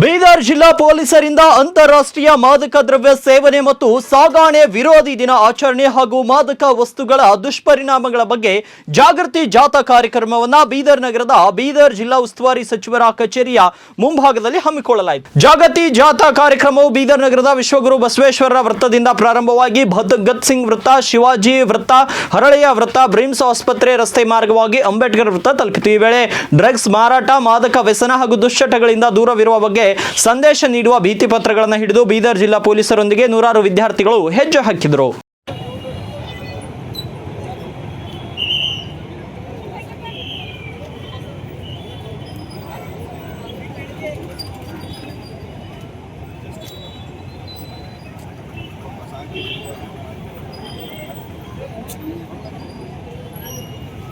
ಬೀದರ್ ಜಿಲ್ಲಾ ಪೊಲೀಸರಿಂದ ಅಂತಾರಾಷ್ಟ್ರೀಯ ಮಾದಕ ದ್ರವ್ಯ ಸೇವನೆ ಮತ್ತು ಸಾಗಾಣೆ ವಿರೋಧಿ ದಿನ ಆಚರಣೆ ಹಾಗೂ ಮಾದಕ ವಸ್ತುಗಳ ದುಷ್ಪರಿಣಾಮಗಳ ಬಗ್ಗೆ ಜಾಗೃತಿ ಜಾಥಾ ಕಾರ್ಯಕ್ರಮವನ್ನ ಬೀದರ್ ನಗರದ ಬೀದರ್ ಜಿಲ್ಲಾ ಉಸ್ತುವಾರಿ ಸಚಿವರ ಕಚೇರಿಯ ಮುಂಭಾಗದಲ್ಲಿ ಹಮ್ಮಿಕೊಳ್ಳಲಾಯಿತು. ಜಾಗೃತಿ ಜಾಥಾ ಕಾರ್ಯಕ್ರಮವು ಬೀದರ್ ನಗರದ ವಿಶ್ವಗುರು ಬಸವೇಶ್ವರರ ವೃತ್ತದಿಂದ ಪ್ರಾರಂಭವಾಗಿ ಭದ್ಗತ್ ಸಿಂಗ್ ವೃತ್ತ, ಶಿವಾಜಿ ವೃತ್ತ, ಹರಳೆಯ ವೃತ್ತ, ಬ್ರಿಮ್ಸ್ ಆಸ್ಪತ್ರೆ ರಸ್ತೆ ಮಾರ್ಗವಾಗಿ ಅಂಬೇಡ್ಕರ್ ವೃತ್ತ ತಲುಪಿತು. ಈ ವೇಳೆ ಡ್ರಗ್ಸ್ ಮಾರಾಟ, ಮಾದಕ ವ್ಯಸನ ಹಾಗೂ ದುಶ್ಚಟಗಳಿಂದ ದೂರವಿರುವ ಬಗ್ಗೆ ಸಂದೇಶ ನೀಡುವ ಭೀತಿ ಪತ್ರಗಳನ್ನು ಹಿಡಿದು ಬೀದರ್ ಜಿಲ್ಲಾ ಪೊಲೀಸರೊಂದಿಗೆ ನೂರಾರು ವಿದ್ಯಾರ್ಥಿಗಳು ಹೆಜ್ಜೆ ಹಾಕಿದರು.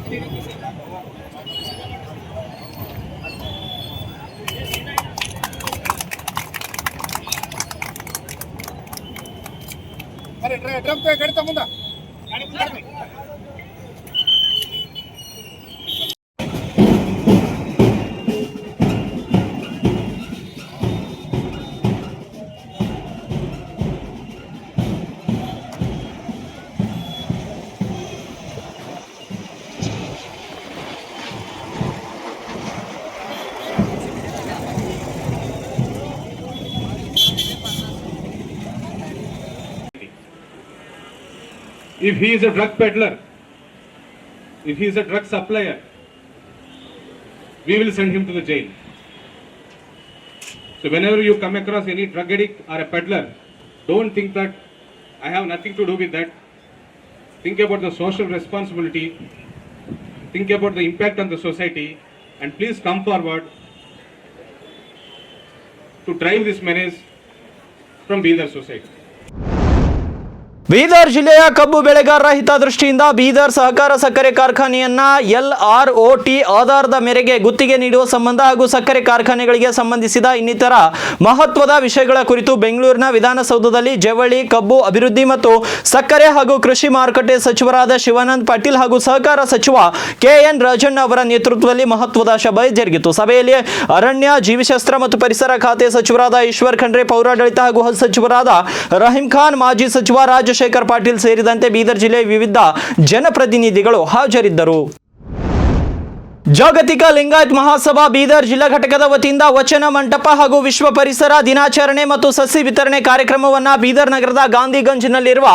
Thank ಡ್ರ- ટ્રમ્પે if he is a drug peddler, if he is a drug supplier, we will send him to the jail. So whenever you come across any drug addict or a peddler, don't think that I have nothing to do with that. Think about the social responsibility, think about the impact on the society, and please come forward to drive this menace from Bidar society. Bidar ಜಿಲ್ಲೆಯ ಕಬ್ಬು ಬೆಳೆಗಾರರ ಹಿತದೃಷ್ಟಿಯಿಂದ ಬೀದರ್ ಸಹಕಾರ ಸಕ್ಕರೆ ಕಾರ್ಖಾನೆಯನ್ನ L R O T ಆಧಾರದ ಮೇರೆಗೆ ಗುತ್ತಿಗೆ ನೀಡುವ ಸಂಬಂಧ ಹಾಗೂ ಸಕ್ಕರೆ ಕಾರ್ಖಾನೆಗಳಿಗೆ ಸಂಬಂಧಿಸಿದ ಇನ್ನಿತರ ಮಹತ್ವದ ವಿಷಯಗಳ ಕುರಿತು ಬೆಂಗಳೂರಿನ ವಿಧಾನಸೌಧದಲ್ಲಿ ಜವಳಿ, ಕಬ್ಬು ಅಭಿವೃದ್ಧಿ ಮತ್ತು ಸಕ್ಕರೆ ಹಾಗೂ ಕೃಷಿ ಮಾರುಕಟ್ಟೆ ಸಚಿವರಾದ ಶಿವಾನಂದ್ ಪಾಟೀಲ್ ಹಾಗೂ ಸಹಕಾರ ಸಚಿವ ಕೆ ಎನ್ ರಾಜಣ್ಣ ಅವರ ನೇತೃತ್ವದಲ್ಲಿ ಮಹತ್ವದ ಸಭೆ ಜರುಗಿತು. ಸಭೆಯಲ್ಲಿ ಅರಣ್ಯ, ಜೀವಿಶಾಸ್ತ್ರ ಮತ್ತು ಪರಿಸರ ಖಾತೆ ಸಚಿವರಾದ ಈಶ್ವರ್ ಖಂಡ್ರೆ, ಪೌರಾಡಳಿತ ಹಾಗೂ ಸಚಿವರಾದ ರಹೀಂ ಖಾನ್, ಮಾಜಿ ಸಚಿವ ರಾಜಶೇಖರ್ ಪಾಟೀಲ್ ಸೇರಿದಂತೆ ಬೀದರ್ ಜಿಲ್ಲೆಯ ವಿವಿಧ ಜನಪ್ರತಿನಿಧಿಗಳು ಹಾಜರಿದ್ದರು. ಜಾಗತಿಕ ಲಿಂಗಾಯತ್ ಮಹಾಸಭಾ ಬೀದರ್ ಜಿಲ್ಲಾ ಘಟಕದ ವತಿಯಿಂದ ವಚನ ಮಂಟಪ ಹಾಗೂ ವಿಶ್ವ ಪರಿಸರ ದಿನಾಚರಣೆ ಮತ್ತು ಸಸಿ ವಿತರಣೆ ಕಾರ್ಯಕ್ರಮವನ್ನು ಬೀದರ್ ನಗರದ ಗಾಂಧಿಗಂಜ್ನಲ್ಲಿರುವ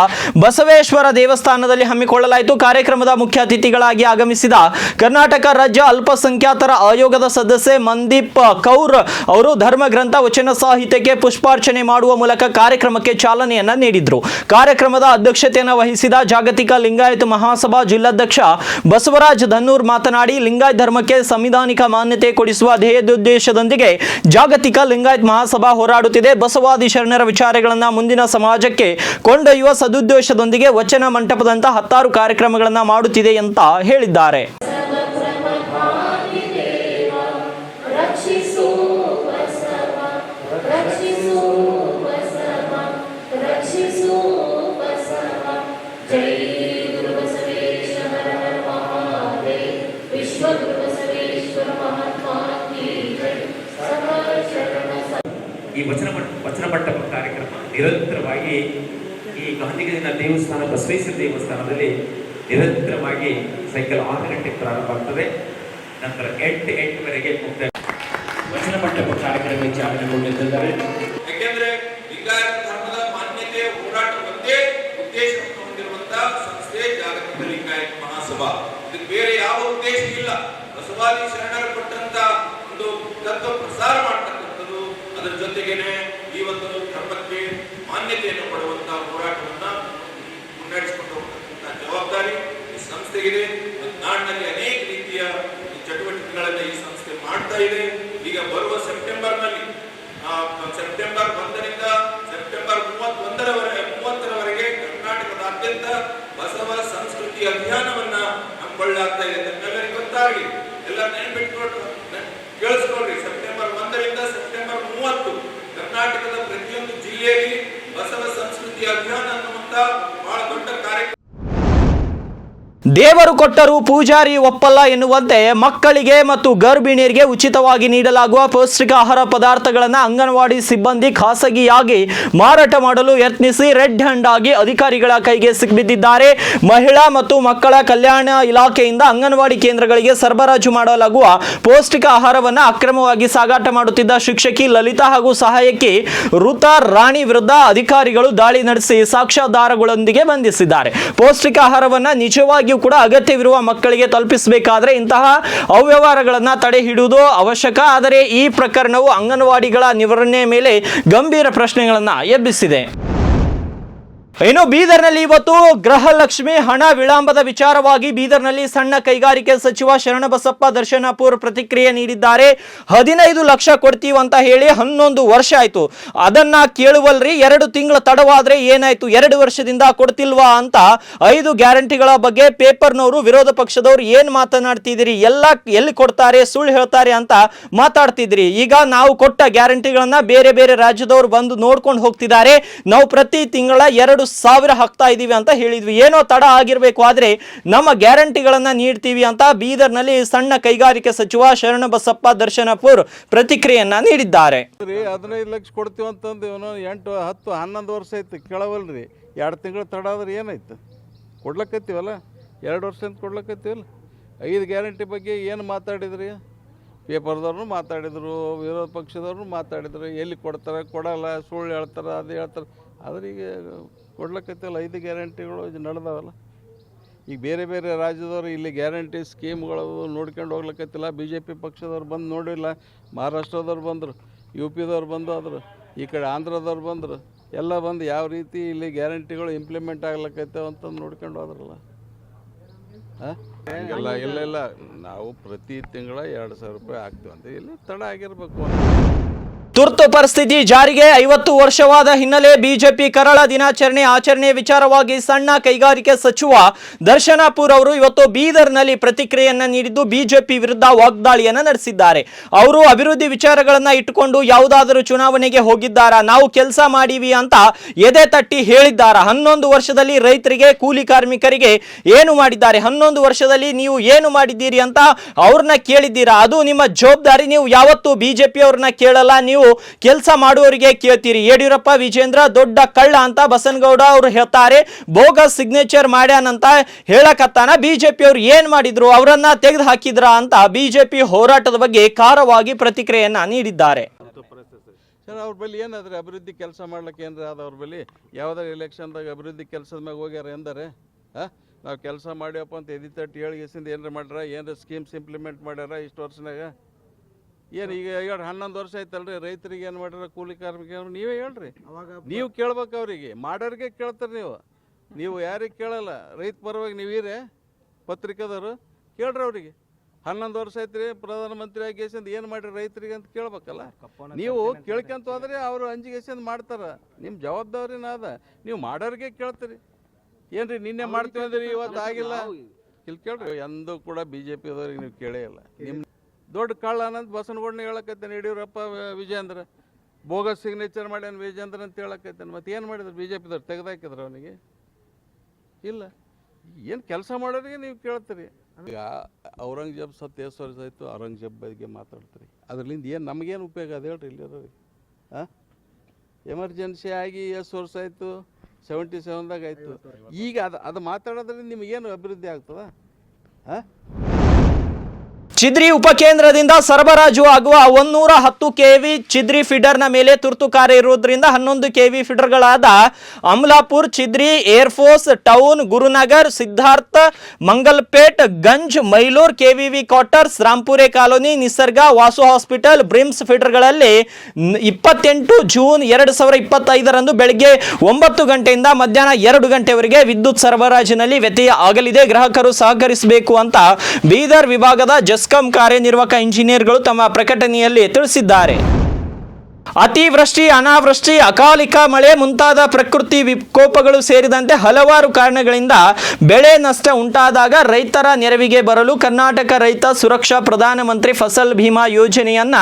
ಬಸವೇಶ್ವರ ದೇವಸ್ಥಾನದಲ್ಲಿ ಹಮ್ಮಿಕೊಳ್ಳಲಾಯಿತು. ಕಾರ್ಯಕ್ರಮದ ಮುಖ್ಯ ಅತಿಥಿಗಳಾಗಿ ಆಗಮಿಸಿದ ಕರ್ನಾಟಕ ರಾಜ್ಯ ಅಲ್ಪಸಂಖ್ಯಾತರ ಆಯೋಗದ ಸದಸ್ಯೆ ಮಂದೀಪ್ ಕೌರ್ ಅವರು ಧರ್ಮಗ್ರಂಥ ವಚನ ಸಾಹಿತ್ಯಕ್ಕೆ ಪುಷ್ಪಾರ್ಚನೆ ಮಾಡುವ ಮೂಲಕ ಕಾರ್ಯಕ್ರಮಕ್ಕೆ ಚಾಲನೆಯನ್ನ ನೀಡಿದರು. ಕಾರ್ಯಕ್ರಮದ ಅಧ್ಯಕ್ಷತೆಯನ್ನು ವಹಿಸಿದ ಜಾಗತಿಕ ಲಿಂಗಾಯತ್ ಮಹಾಸಭಾ ಜಿಲ್ಲಾಧ್ಯಕ್ಷ ಬಸವರಾಜ್ ಧನ್ನೂರ್ ಮಾತನಾಡಿ, ಲಿಂಗಾಯತ್ ಧರ್ಮಕ್ಕೆ ಸಂವಿಧಾನಿಕ ಮಾನ್ಯತೆ ಕೊಡಿಸುವ ಧ್ಯೇಯದುದ್ದೇಶದೊಂದಿಗೆ ಜಾಗತಿಕ ಲಿಂಗಾಯತ್ ಮಹಾಸಭಾ ಹೋರಾಡುತ್ತಿದೆ. ಬಸವಾದಿ ಶರಣರ ವಿಚಾರಗಳನ್ನು ಮುಂದಿನ ಸಮಾಜಕ್ಕೆ ಕೊಂಡೊಯ್ಯುವ ಸದುದ್ದೇಶದೊಂದಿಗೆ ವಚನ ಮಂಟಪದಂತ ಹತ್ತಾರು ಕಾರ್ಯಕ್ರಮಗಳನ್ನು ಮಾಡುತ್ತಿದೆ ಅಂತ ಹೇಳಿದ್ದಾರೆ. ನಿರಂತರವಾಗಿ ಸೈಕಲ್ ಆರು ಗಂಟೆಗೆ ಪ್ರಾರಂಭ ಆಗ್ತದೆ. ನಂತರ ಎಂಟು ಎಂಟುವರೆಗೆ ಮುಕ್ತ ವಚನ ಮಂಟಪ ಕಾರ್ಯಕ್ರಮ ಚಾಲನೆಗೊಂಡಿದ್ದಾರೆ. ಯಾಕೆಂದ್ರೆ ಲಿಂಗಾಯತ ಧರ್ಮದ ಮಾನ್ಯತೆ ಹೋರಾಟ ಒಂದೇ ಉದ್ದೇಶವನ್ನು ಹೊಂದಿರುವಂತಹ ಸಂಸ್ಥೆ ಜಾಗತಿಕ ಲಿಂಗಾಯತ ಮಹಾಸಭಾ. ಇದಕ್ಕೆ ಬೇರೆ ಯಾವ ಉದ್ದೇಶ ಇಲ್ಲ. ಬಸವಾದಿ ಶರಣರು ಕೊಟ್ಟಂತ ಒಂದು ತತ್ವ ಪ್ರಸಾರ ಮಾಡ್ತಕ್ಕಂಥದ್ದು ಅದರ ಜೊತೆಗೇನೆ ಈ ಒಂದು ಧರ್ಮಕ್ಕೆ ಮಾನ್ಯತೆಯನ್ನು ಕೊಡುವಂತಹ ಹೋರಾಟವನ್ನ ಮುನ್ನಡೆಸಿಕೊಂಡು ಹೋಗ್ತಕ್ಕಂಥ ಜವಾಬ್ದಾರಿ ಈ ಸಂಸ್ಥೆಗಿದೆ. ನಾಡಿನಲ್ಲಿ ಅನೇಕ ರೀತಿಯ ಚಟುವಟಿಕೆಗಳನ್ನು ಈ ಸಂಸ್ಥೆ ಮಾಡ್ತಾ ಇದೆ. ಈಗ ಬರುವ ಸೆಪ್ಟೆಂಬರ್ನಲ್ಲಿ ಆ, ಸೆಪ್ಟೆಂಬರ್ ಒಂದರಿಂದ ಸೆಪ್ಟೆಂಬರ್ ಮೂವತ್ತೊಂದರವರೆಗೆ ಮೂವತ್ತರವರೆಗೆ ಕರ್ನಾಟಕದಾದ್ಯಂತ ಬಸವ ಸಂಸ್ಕೃತಿ ಅಭಿಯಾನವನ್ನ ಹಮ್ಮಿಕೊಳ್ಳಲಾಗ್ತಾ ಇದೆ. ಎಲ್ಲರಿಗೂ ಗೊತ್ತಾಗಿ ಎಲ್ಲ ನೆನಪಿಟ್ಕೊಂಡು ಕೇಳಿಸ್ಕೊಳ್ರಿ. ಸೆಪ್ಟೆಂಬರ್ ಒಂದರಿಂದ ಸೆಪ್ಟೆಂಬರ್ ಮೂವತ್ತು ಕರ್ನಾಟಕದ ಪ್ರತಿಯೊಂದು ಜಿಲ್ಲೆಯಲ್ಲಿ ಬಸವ ಸಂಸ್ಕೃತಿ ಅಭಿಯಾನ ಅನ್ನುವಂತ ಬಹಳ ದೊಡ್ಡ ಕಾರ್ಯಕ್ರಮ ದೇವರು ಕೊಟ್ಟರೂ ಪೂಜಾರಿ ಒಪ್ಪಲ್ಲ ಎನ್ನುವಂತೆ ಮಕ್ಕಳಿಗೆ ಮತ್ತು ಗರ್ಭಿಣಿಯರಿಗೆ ಉಚಿತವಾಗಿ ನೀಡಲಾಗುವ ಪೌಷ್ಟಿಕ ಆಹಾರ ಪದಾರ್ಥಗಳನ್ನು ಅಂಗನವಾಡಿ ಸಿಬ್ಬಂದಿ ಖಾಸಗಿಯಾಗಿ ಮಾರಾಟ ಮಾಡಲು ಯತ್ನಿಸಿ ರೆಡ್ ಹ್ಯಾಂಡ್ ಆಗಿ ಅಧಿಕಾರಿಗಳ ಕೈಗೆ ಸಿಕ್ಕಿಬಿದ್ದಿದ್ದಾರೆ ಮಹಿಳಾ ಮತ್ತು ಮಕ್ಕಳ ಕಲ್ಯಾಣ ಇಲಾಖೆಯಿಂದ ಅಂಗನವಾಡಿ ಕೇಂದ್ರಗಳಿಗೆ ಸರಬರಾಜು ಮಾಡಲಾಗುವ ಪೌಷ್ಟಿಕ ಆಹಾರವನ್ನು ಅಕ್ರಮವಾಗಿ ಸಾಗಾಟ ಮಾಡುತ್ತಿದ್ದ ಶಿಕ್ಷಕಿ ಲಲಿತಾ ಹಾಗೂ ಸಹಾಯಕಿ ಋತಾ ರಾಣಿ ವಿರುದ್ಧ ಅಧಿಕಾರಿಗಳು ದಾಳಿ ನಡೆಸಿ ಸಾಕ್ಷ್ಯಾಧಾರಗಳೊಂದಿಗೆ ಬಂಧಿಸಿದ್ದಾರೆ. ಪೌಷ್ಟಿಕ ಆಹಾರವನ್ನು ನಿಜವಾಗಿಯೂ ಕೂಡ ಅಗತ್ಯವಿರುವ ಮಕ್ಕಳಿಗೆ ತಲುಪಿಸಬೇಕಾದ್ರೆ ಇಂತಹ ಅವ್ಯವಹಾರಗಳನ್ನು ತಡೆ ಹಿಡಿಯುವುದು ಅವಶ್ಯಕ. ಆದರೆ ಈ ಪ್ರಕರಣವು ಅಂಗನವಾಡಿಗಳ ನಿವಾರಣೆ ಮೇಲೆ ಗಂಭೀರ ಪ್ರಶ್ನೆಗಳನ್ನು ಎಬ್ಬಿಸಿದೆ. ಇನ್ನು ಬೀದರ್ನಲ್ಲಿ ಇವತ್ತು ಗೃಹಲಕ್ಷ್ಮಿ ಹಣ ವಿಳಂಬದ ವಿಚಾರವಾಗಿ ಬೀದರ್ನಲ್ಲಿ ಸಣ್ಣ ಕೈಗಾರಿಕೆ ಸಚಿವ ಶರಣಬಸಪ್ಪ ದರ್ಶನಪುರ್ ಪ್ರತಿಕ್ರಿಯೆ ನೀಡಿದ್ದಾರೆ. ಹದಿನೈದು ಲಕ್ಷ ಕೊಡ್ತೀವಿ ಅಂತ ಹೇಳಿ ಹನ್ನೊಂದು ವರ್ಷ ಆಯ್ತು. ಅದನ್ನ ಕೇಳುವಲ್ರಿ, ಎರಡು ತಿಂಗಳ ತಡವಾದ್ರೆ ಏನಾಯ್ತು, ಎರಡು ವರ್ಷದಿಂದ ಕೊಡ್ತಿಲ್ವಾ ಅಂತ ಐದು ಗ್ಯಾರಂಟಿಗಳ ಬಗ್ಗೆ ಪೇಪರ್ನವರು, ವಿರೋಧ ಪಕ್ಷದವರು ಏನು ಮಾತನಾಡ್ತಿದ್ದೀರಿ, ಎಲ್ಲ ಎಲ್ಲಿ ಕೊಡ್ತಾರೆ, ಸುಳ್ಳು ಹೇಳ್ತಾರೆ ಅಂತ ಮಾತಾಡ್ತಿದ್ರಿ ಈಗ ನಾವು ಕೊಟ್ಟ ಗ್ಯಾರಂಟಿಗಳನ್ನ ಬೇರೆ ಬೇರೆ ರಾಜ್ಯದವರು ಬಂದು ನೋಡ್ಕೊಂಡು ಹೋಗ್ತಿದ್ದಾರೆ. ನಾವು ಪ್ರತಿ ತಿಂಗಳ ಎರಡು ಸಾವಿರ ಹಾಕ್ತಾ ಇದ್ದೀವಿ ಅಂತ ಹೇಳಿದ್ವಿ. ಏನೋ ತಡ ಆಗಿರಬೇಕು, ಆದರೆ ನಮ್ಮ ಗ್ಯಾರಂಟಿಗಳನ್ನು ನೀಡ್ತೀವಿ ಅಂತ ಬೀದರ್ನಲ್ಲಿ ಸಣ್ಣ ಕೈಗಾರಿಕೆ ಸಚಿವ ಶರಣಬಸಪ್ಪ ದರ್ಶನಪುರ್ ಪ್ರತಿಕ್ರಿಯೆಯನ್ನ ನೀಡಿದ್ದಾರೆ. ಹದಿನೈದು ಲಕ್ಷ ಕೊಡ್ತೀವಿ ಅಂತಂದು ಎಂಟು, ಹತ್ತು, ಹನ್ನೊಂದು ವರ್ಷ ಆಯ್ತು, ಕೇಳವಲ್ರಿ. ಎರಡು ತಿಂಗಳು ತಡ ಆದ್ರೆ ಏನಾಯ್ತು? ಕೊಡ್ಲಕ್ಕತ್ತೀವಲ್ಲ ಎರಡು ವರ್ಷ ಅಂತ ಕೊಡ್ಲಕ್ಕತ್ತೀವಲ್ಲ ಐದು ಗ್ಯಾರಂಟಿ ಬಗ್ಗೆ ಏನು ಮಾತಾಡಿದ್ರಿ? ಪೇಪರ್ದವ್ರು ಮಾತಾಡಿದರು, ವಿರೋಧ ಪಕ್ಷದವ್ರು ಮಾತಾಡಿದರು, ಎಲ್ಲಿ ಕೊಡ್ತಾರೆ, ಕೊಡಲ್ಲ, ಸುಳ್ಳು ಹೇಳ್ತಾರೆ, ಅದು ಹೇಳ್ತಾರೆ. ಆದ್ರೆ ಈಗ ಕೊಡ್ಲಕ್ಕತ್ತಿವಲ್ಲ ಐದು ಗ್ಯಾರಂಟಿಗಳು ಇದು ನಡೆದವಲ್ಲ? ಈಗ ಬೇರೆ ಬೇರೆ ರಾಜ್ಯದವರು ಇಲ್ಲಿ ಗ್ಯಾರಂಟಿ ಸ್ಕೀಮ್ಗಳು ನೋಡ್ಕೊಂಡು ಹೋಗ್ಲಕ್ಕತ್ತಿಲ್ಲ ಬಿ ಜೆ ಪಿ ಪಕ್ಷದವ್ರು ಬಂದು ನೋಡಿಲ್ಲ. ಮಹಾರಾಷ್ಟ್ರದವ್ರು ಬಂದರು, ಯು ಪಿದವ್ರು ಬಂದು ಆದರು, ಈ ಕಡೆ ಆಂಧ್ರದವ್ರು ಬಂದರು, ಎಲ್ಲ ಬಂದು ಯಾವ ರೀತಿ ಇಲ್ಲಿ ಗ್ಯಾರಂಟಿಗಳು ಇಂಪ್ಲಿಮೆಂಟ್ ಆಗ್ಲಕ್ಕೈತೆ ಅಂತಂದು ನೋಡ್ಕೊಂಡು ಹೋದ್ರಲ್ಲ. ಹಾಂ? ಇಲ್ಲ ಇಲ್ಲ ಇಲ್ಲ. ನಾವು ಪ್ರತಿ ತಿಂಗಳ ಎರಡು ಸಾವಿರ ರೂಪಾಯಿ ಹಾಕ್ತೀವಿ ಅಂತ ಇಲ್ಲಿ ತಡ ಆಗಿರ್ಬೇಕು. ತುರ್ತು ಪರಿಸ್ಥಿತಿ ಜಾರಿಗೆ ಐವತ್ತು ವರ್ಷವಾದ ಹಿನ್ನೆಲೆ ಬಿಜೆಪಿ ಕರಾಳ ದಿನಾಚರಣೆ ಆಚರಣೆ ವಿಚಾರವಾಗಿ ಸಣ್ಣ ಕೈಗಾರಿಕೆ ಸಚಿವ ದರ್ಶನಾಪುರ್ ಅವರು ಇವತ್ತು ಬೀದರ್ನಲ್ಲಿ ಪ್ರತಿಕ್ರಿಯೆಯನ್ನು ನೀಡಿದ್ದು ಬಿಜೆಪಿ ವಿರುದ್ಧ ವಾಗ್ದಾಳಿಯನ್ನ ನಡೆಸಿದ್ದಾರೆ. ಅವರು ಅಭಿವೃದ್ಧಿ ವಿಚಾರಗಳನ್ನು ಇಟ್ಟುಕೊಂಡು ಯಾವುದಾದರೂ ಚುನಾವಣೆಗೆ ಹೋಗಿದ್ದಾರಾ, ನಾವು ಕೆಲಸ ಮಾಡೀವಿ ಅಂತ ಎದೆ ತಟ್ಟಿ ಹೇಳಿದ್ದಾರ? ಹನ್ನೊಂದು ವರ್ಷದಲ್ಲಿ ರೈತರಿಗೆ, ಕೂಲಿ ಕಾರ್ಮಿಕರಿಗೆ ಏನು ಮಾಡಿದ್ದಾರೆ? ಹನ್ನೊಂದು ವರ್ಷದಲ್ಲಿ ನೀವು ಏನು ಮಾಡಿದ್ದೀರಿ ಅಂತ ಅವ್ರನ್ನ ಕೇಳಿದ್ದೀರಾ? ಅದು ನಿಮ್ಮ ಜವಾಬ್ದಾರಿ, ನೀವು ಯಾವತ್ತು ಬಿಜೆಪಿ ಅವ್ರನ್ನ ಕೇಳಲ್ಲ, ನೀವು ಕೆಲಸ ಮಾಡುವವರಿಗೆ ಕೇಳ್ತೀರಿ. ಯಡಿಯೂರಪ್ಪ, ವಿಜೇಂದ್ರ, ದೊಡ್ಡ ಕಳ್ಳ ಅಂತ ಬಸನಗೌಡ ಅವರು ಹೇಳ್ತಾರೆ. ಬೋಗಸ್ ಸಿಗ್ನೇಚರ್ ಮಾಡ್ಯಾನಂತ ಹೇಳಕತ್ತಾನ. ಬಿಜೆಪಿ ಅವರು ಏನ್ ಮಾಡಿದ್ರು, ಅವರನ್ನ ತೆಗೆದು ಹಾಕಿದ್ರ ಅಂತ ಬಿಜೆಪಿ ಹೋರಾಟದ ಬಗ್ಗೆ ಖಾರವಾಗಿ ಪ್ರತಿಕ್ರಿಯೆಯನ್ನ ನೀಡಿದ್ದಾರೆ. ಅವ್ರ ಬಳಿ ಏನಾದ್ರೆ ಅಭಿವೃದ್ಧಿ ಕೆಲಸ ಮಾಡ್ಲಿಕ್ಕೆ ಏನಾರ ಅದ ಅವ್ರ ಬಳಿ ಯಾವ್ದಾರ ಎಲೆಕ್ಷನ್ದಾಗ ಅಭಿವೃದ್ಧಿ ಕೆಲಸದ ಮ್ಯಾಗ ಹೋಗ್ಯಾರ ಎಂದರೆ? ನಾವು ಕೆಲಸ ಮಾಡ್ಯಪ್ಪ ಅಂತ ಎದಿ ಹೇಳಿ ಎಸಿಂದ ಏನಾರ ಮಾಡ್ಯಾರ ಏನಾರ ಸ್ಕೀಮ್ಸ್ ಇಂಪ್ಲಿಮೆಂಟ್ ಮಾಡ್ಯಾರ ಇಷ್ಟು ವರ್ಷನಾಗ ಏನು ಈಗ ಹೇಳಿ ಹನ್ನೊಂದು ವರ್ಷ ಆಯ್ತಲ್ರಿ ರೈತರಿಗೆ ಏನು ಮಾಡ್ಯಾರ ಕೂಲಿ ಕಾರ್ಮಿಕ ನೀವೇ ಹೇಳ್ರಿ. ನೀವು ಕೇಳ್ಬೇಕು ಅವರಿಗೆ. ಮಾಡೋರಿಗೆ ಕೇಳ್ತಾರೆ ನೀವು. ನೀವು ಯಾರಿಗೆ ಕೇಳಲ್ಲ ರೈತ ಪರವಾಗಿ ನೀವೀರೇ ಪತ್ರಿಕಾದವರು. ಕೇಳ್ರಿ ಅವರಿಗೆ. ಹನ್ನೊಂದು ವರ್ಷ ಐತ್ರಿ ಪ್ರಧಾನಮಂತ್ರಿ ಆಗೇಸಿಂದ ಏನು ಮಾಡ್ರಿ ರೈತರಿಗೆ ಅಂತ ಕೇಳ್ಬೇಕಲ್ಲ. ನೀವು ಕೇಳ್ಕೊಂತ ಹೋದ್ರೆ ಅವರು ಅಂಜಿಗೆಸಿಂದ ಮಾಡ್ತಾರ. ನಿಮ್ಮ ಜವಾಬ್ದಾರಿನ ಅದ. ನೀವು ಮಾಡೋರಿಗೆ ಕೇಳ್ತೀರಿ. ಏನ್ರಿ ನಿನ್ನೆ ಮಾಡ್ತೀವಿ ಅಂದ್ರೆ ಇವತ್ತು ಆಗಿಲ್ಲ. ಇಲ್ಲಿ ಕೇಳ್ರಿ ಎಂದೂ ಕೂಡ ಬಿ ಜೆ ಪಿದವ್ರಿಗೆ ನೀವು ಕೇಳೇ ಇಲ್ಲ. ನಿಮ್ಮ ದೊಡ್ಡ ಕಳ್ಳ ಅನ್ನೋದು ಬಸನಗೌಡನ ಹೇಳಕತ್ತೇನೆ ಯಡಿಯೂರಪ್ಪ ವಿಜೇಂದ್ರ. ಬೋಗಸ್ ಸಿಗ್ನೇಚರ್ ಮಾಡ್ಯಾನ ವಿಜೇಂದ್ರ ಅಂತ ಹೇಳಕತ್ತೇನೆ. ಮತ್ತೆ ಏನು ಮಾಡಿದ್ರು ಬಿ ಜೆ ಪಿದವ್ರು ತೆಗೆದಾಕಿದ್ರು ಅವನಿಗೆ? ಇಲ್ಲ. ಏನು ಕೆಲಸ ಮಾಡೋರಿಗೆ ನೀವು ಕೇಳ್ತೀರಿ. ಈಗ ಔರಂಗಜೇಬ್ ಸತ್ತು ಸಹಿತ ವರ್ಷ ಆಯಿತು ಔರಂಗಜೇಬ್ ಬಗ್ಗೆ ಮಾತಾಡ್ತೀರಿ. ಅದರಿಂದ ಏನು ನಮಗೇನು ಉಪಯೋಗ ಅದು ಹೇಳ್ರಿ ಇಲ್ಲಿರೋರಿಗೆ. ಹಾಂ ಎಮರ್ಜೆನ್ಸಿ ಆಗಿ ಎಷ್ಟು ವರ್ಷ ಆಯಿತು? ಸೆವೆಂಟಿ ಸೆವೆನ್ದಾಗ ಆಯಿತು. ಈಗ ಅದು ಅದು ಮಾತಾಡೋದ್ರಿಂದ ನಿಮಗೇನು ಅಭಿವೃದ್ಧಿ ಆಗ್ತದ? ಹಾಂ ಚಿದ್ರಿ ಉಪಕೇಂದ್ರದಿಂದ ಸರಬರಾಜು ಆಗುವ ಒಂದೂರ ಹತ್ತು ಕೆವಿ ಚಿದ್ರಿ ಫೀಡರ್ನ ಮೇಲೆ ತುರ್ತು ಕಾರ್ಯ ಇರುವುದರಿಂದ ಹನ್ನೊಂದು KV ಫೀಡರ್ಗಳಾದ Amalapur, Chidri air force town, Gurunagar, Siddhartha, Mangalpet, Ganj, Mailur, KVV quarters, Rampure colony, Nisarga, Vasu hospital, BRIMS ಫಿಡರ್ಗಳಲ್ಲಿ ಇಪ್ಪತ್ತೆಂಟು ಜೂನ್ ಎರಡು ಸಾವಿರ ಇಪ್ಪತ್ತೈದರಂದು ಬೆಳಗ್ಗೆ ಒಂಬತ್ತು ಗಂಟೆಯಿಂದ ಮಧ್ಯಾಹ್ನ ಎರಡು ಗಂಟೆವರೆಗೆ ವಿದ್ಯುತ್ ಸರಬರಾಜಿನಲ್ಲಿ ವ್ಯತ್ಯಯ ಆಗಲಿದೆ. ಗ್ರಾಹಕರು ಸಹಕರಿಸಬೇಕು ಅಂತ ಬೀದರ್ ವಿಭಾಗದ ಜಸ್ಕಾಂ ಕಾರ್ಯನಿರ್ವಾಹಕ ಇಂಜಿನಿಯರ್ಗಳು ತಮ್ಮ ಪ್ರಕಟಣೆಯಲ್ಲಿ ತಿಳಿಸಿದ್ದಾರೆ. ಅತಿವೃಷ್ಟಿ, ಅನಾವೃಷ್ಟಿ, ಅಕಾಲಿಕ ಮಳೆ ಮುಂತಾದ ಪ್ರಕೃತಿ ವಿಕೋಪಗಳು ಸೇರಿದಂತೆ ಹಲವಾರು ಕಾರಣಗಳಿಂದ ಬೆಳೆ ನಷ್ಟ ಉಂಟಾದಾಗ ರೈತರ ನೆರವಿಗೆ ಬರಲು ಕರ್ನಾಟಕ ರೈತ ಸುರಕ್ಷಾ ಪ್ರಧಾನಮಂತ್ರಿ ಫಸಲ್ ಭೀಮಾ ಯೋಜನೆಯನ್ನ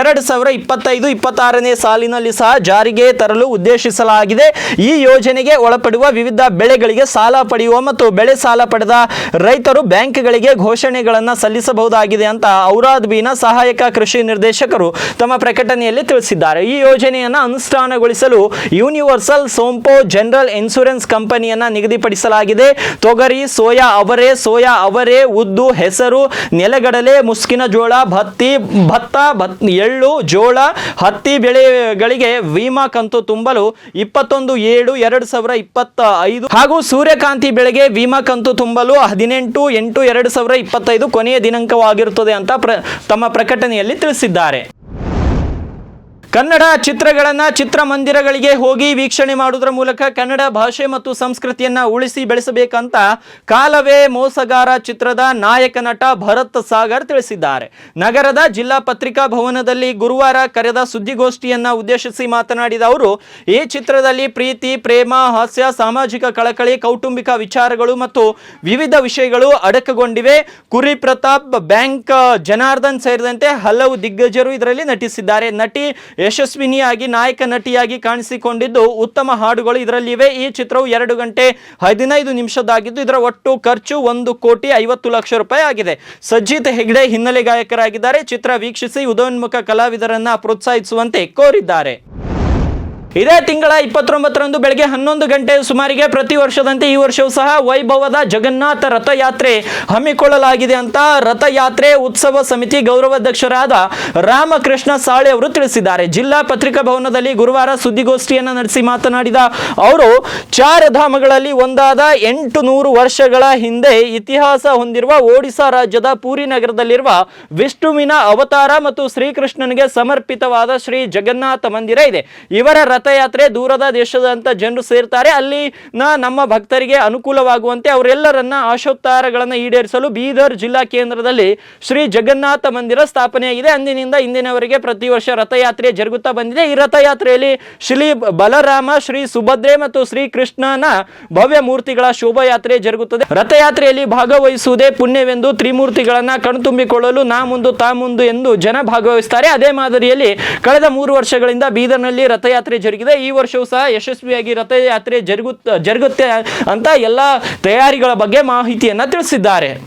ಎರಡು ಸಾವಿರ ಇಪ್ಪತ್ತೈದು, ಇಪ್ಪತ್ತಾರನೇ ಸಾಲಿನಲ್ಲಿ ಸಹ ಜಾರಿಗೆ ತರಲು ಉದ್ದೇಶಿಸಲಾಗಿದೆ. ಈ ಯೋಜನೆಗೆ ಒಳಪಡುವ ವಿವಿಧ ಬೆಳೆಗಳಿಗೆ ಸಾಲ ಪಡೆಯುವ ಮತ್ತು ಬೆಳೆ ಸಾಲ ಪಡೆದ ರೈತರು ಬ್ಯಾಂಕ್ಗಳಿಗೆ ಘೋಷಣೆಗಳನ್ನು ಸಲ್ಲಿಸಬಹುದಾಗಿದೆ ಅಂತ ಔರಾದ್ಬೀನ ಸಹಾಯಕ ಕೃಷಿ ನಿರ್ದೇಶಕರು ತಮ್ಮ ಪ್ರಕಟಣೆಯಲ್ಲಿ ತಿಳಿಸಿದ್ದಾರೆ. ಈ ಯೋಜನೆಯನ್ನು ಅನುಷ್ಠಾನಗೊಳಿಸಲು ಯೂನಿವರ್ಸಲ್ ಸೋಂಪೋ ಜನರಲ್ ಇನ್ಶೂರೆನ್ಸ್ ಕಂಪನಿಯನ್ನು ನಿಗದಿಪಡಿಸಲಾಗಿದೆ. ತೊಗರಿ, ಸೋಯಾ ಅವರೆ ಸೋಯಾ ಅವರೆ, ಉದ್ದು, ಹೆಸರು, ನೆಲಗಡಲೆ, ಮುಸ್ಕಿನ ಜೋಳ, ಭತ್ತಿ, ಭತ್ತ, ಭತ್, ಎಳ್ಳು, ಜೋಳ, ಹತ್ತಿ ಬೆಳೆಗಳಿಗೆ ವಿಮಾ ಕಂತು ತುಂಬಲು ಇಪ್ಪತ್ತೊಂದು ಏಳು ಎರಡು ಸಾವಿರ ಇಪ್ಪತ್ತ ಐದು ಹಾಗೂ ಸೂರ್ಯಕಾಂತಿ ಬೆಳೆಗೆ ವಿಮಾ ಕಂತು ತುಂಬಲು ಹದಿನೆಂಟು ಎಂಟು ಎರಡು ಸಾವಿರ ಇಪ್ಪತ್ತೈದು ಕೊನೆಯ ದಿನಾಂಕವಾಗಿರುತ್ತದೆ ಅಂತ ಪ್ರ, ತಮ್ಮ ಪ್ರಕಟಣೆಯಲ್ಲಿ ತಿಳಿಸಿದ್ದಾರೆ. ಕನ್ನಡ ಚಿತ್ರಗಳನ್ನು ಚಿತ್ರಮಂದಿರಗಳಿಗೆ ಹೋಗಿ ವೀಕ್ಷಣೆ ಮಾಡುವುದರ ಮೂಲಕ ಕನ್ನಡ ಭಾಷೆ ಮತ್ತು ಸಂಸ್ಕೃತಿಯನ್ನು ಉಳಿಸಿ ಬೆಳೆಸಬೇಕಂತ ಕಾಲವೇ ಮೋಸಗಾರ ಚಿತ್ರದ ನಾಯಕ ನಟ ಭರತ್ ಸಾಗರ್ ತಿಳಿಸಿದ್ದಾರೆ. ನಗರದ ಜಿಲ್ಲಾ ಪತ್ರಿಕಾ ಭವನದಲ್ಲಿ ಗುರುವಾರ ಕರೆದ ಸುದ್ದಿಗೋಷ್ಠಿಯನ್ನು ಉದ್ದೇಶಿಸಿ ಮಾತನಾಡಿದ ಅವರು, ಈ ಚಿತ್ರದಲ್ಲಿ ಪ್ರೀತಿ, ಪ್ರೇಮ, ಹಾಸ್ಯ, ಸಾಮಾಜಿಕ ಕಳಕಳಿ, ಕೌಟುಂಬಿಕ ವಿಚಾರಗಳು ಮತ್ತು ವಿವಿಧ ವಿಷಯಗಳು ಅಡಕಗೊಂಡಿವೆ. ಕುರಿ ಪ್ರತಾಪ್, ಬ್ಯಾಂಕ್, ಜನಾರ್ದನ್ ಸೇರಿದಂತೆ ಹಲವು ದಿಗ್ಗಜರು ಇದರಲ್ಲಿ ನಟಿಸಿದ್ದಾರೆ. ನಟಿ ಯಶಸ್ವಿನಿಯಾಗಿ ನಾಯಕ ನಟಿಯಾಗಿ ಕಾಣಿಸಿಕೊಂಡಿದ್ದು ಉತ್ತಮ ಹಾಡುಗಳು ಇದರಲ್ಲಿವೆ. ಈ ಚಿತ್ರವು ಎರಡು ಗಂಟೆ ಹದಿನೈದು ನಿಮಿಷದಾಗಿದ್ದು ಇದರ ಒಟ್ಟು ಖರ್ಚು ಒಂದು ಕೋಟಿ ಐವತ್ತು ಲಕ್ಷ ರೂಪಾಯಿ ಆಗಿದೆ. ಸಜ್ಜಿತ್ ಹೆಗ್ಡೆ ಹಿನ್ನೆಲೆ ಗಾಯಕರಾಗಿದ್ದಾರೆ. ಚಿತ್ರ ವೀಕ್ಷಿಸಿ ಉದಯೋನ್ಮುಖ ಕಲಾವಿದರನ್ನ ಪ್ರೋತ್ಸಾಹಿಸುವಂತೆ ಕೋರಿದ್ದಾರೆ. ಇದೇ ತಿಂಗಳ ಇಪ್ಪತ್ತೊಂಬತ್ತರಂದು ಬೆಳಗ್ಗೆ ಹನ್ನೊಂದು ಗಂಟೆ ಸುಮಾರಿಗೆ ಪ್ರತಿ ವರ್ಷದಂತೆ ಈ ವರ್ಷವೂ ಸಹ ವೈಭವದ ಜಗನ್ನಾಥ ರಥಯಾತ್ರೆ ಹಮ್ಮಿಕೊಳ್ಳಲಾಗಿದೆ ಅಂತ ರಥಯಾತ್ರೆ ಉತ್ಸವ ಸಮಿತಿ ಗೌರವಾಧ್ಯಕ್ಷರಾದ ರಾಮಕೃಷ್ಣ ಸಾಳೆ ಅವರು ತಿಳಿಸಿದ್ದಾರೆ. ಜಿಲ್ಲಾ ಪತ್ರಿಕಾ ಭವನದಲ್ಲಿ ಗುರುವಾರ ಸುದ್ದಿಗೋಷ್ಠಿಯನ್ನು ನಡೆಸಿ ಮಾತನಾಡಿದ ಅವರು ಚಾರ ಧಾಮಗಳಲ್ಲಿ ಒಂದಾದ ಎಂಟು ನೂರು ವರ್ಷಗಳ ಹಿಂದೆ ಇತಿಹಾಸ ಹೊಂದಿರುವ ಒಡಿಶಾ ರಾಜ್ಯದ ಪೂರಿ ನಗರದಲ್ಲಿರುವ ವಿಷ್ಣುವಿನ ಅವತಾರ ಮತ್ತು ಶ್ರೀಕೃಷ್ಣನಿಗೆ ಸಮರ್ಪಿತವಾದ ಶ್ರೀ ಜಗನ್ನಾಥ ಮಂದಿರ ಇದೆ. ಇವರ ರಥಯಾತ್ರೆ ದೂರದ ದೇಶದಂತ ಜನರು ಸೇರ್ತಾರೆ. ಅಲ್ಲಿ ನಮ್ಮ ಭಕ್ತರಿಗೆ ಅನುಕೂಲವಾಗುವಂತೆ ಅವರೆಲ್ಲರನ್ನ ಆಶೋತ್ತಾರಗಳನ್ನು ಈಡೇರಿಸಲು ಬೀದರ್ ಜಿಲ್ಲಾ ಕೇಂದ್ರದಲ್ಲಿ ಶ್ರೀ ಜಗನ್ನಾಥ ಮಂದಿರ ಸ್ಥಾಪನೆಯಾಗಿದೆ. ಅಂದಿನಿಂದ ಇಂದಿನವರೆಗೆ ಪ್ರತಿ ವರ್ಷ ರಥಯಾತ್ರೆ ಜರುಗುತ್ತಾ ಬಂದಿದೆ. ಈ ರಥಯಾತ್ರೆಯಲ್ಲಿ ಶ್ರೀ ಬಲರಾಮ, ಶ್ರೀ ಸುಭದ್ರೆ ಮತ್ತು ಶ್ರೀ ಕೃಷ್ಣನ ಭವ್ಯ ಮೂರ್ತಿಗಳ ಶೋಭಾಯಾತ್ರೆ ಜರುಗುತ್ತದೆ. ರಥಯಾತ್ರೆಯಲ್ಲಿ ಭಾಗವಹಿಸುವುದೇ ಪುಣ್ಯವೆಂದು ತ್ರಿಮೂರ್ತಿಗಳನ್ನ ಕಣ್ತುಂಬಿಕೊಳ್ಳಲು ನಾ ಮುಂದು ತಾ ಮುಂದು ಎಂದು ಜನ ಭಾಗವಹಿಸುತ್ತಾರೆ ಅದೇ ಮಾದರಿಯಲ್ಲಿ ಕಳೆದ ಮೂರು ವರ್ಷಗಳಿಂದ ಬೀದರ್ನಲ್ಲಿ ರಥಯಾತ್ರೆ ಜರುಗಿದೆ. ಈ ವರ್ಷವೂ ಸಹ ಯಶಸ್ವಿಯಾಗಿ ರಥಯಾತ್ರೆ ಜರುಗುತ್ತ ಜರುಗುತ್ತೆ ಅಂತ ಎಲ್ಲ ತಯಾರಿಗಳ ಬಗ್ಗೆ ಮಾಹಿತಿಯನ್ನು ತಿಳಿಸಿದ್ದಾರೆ.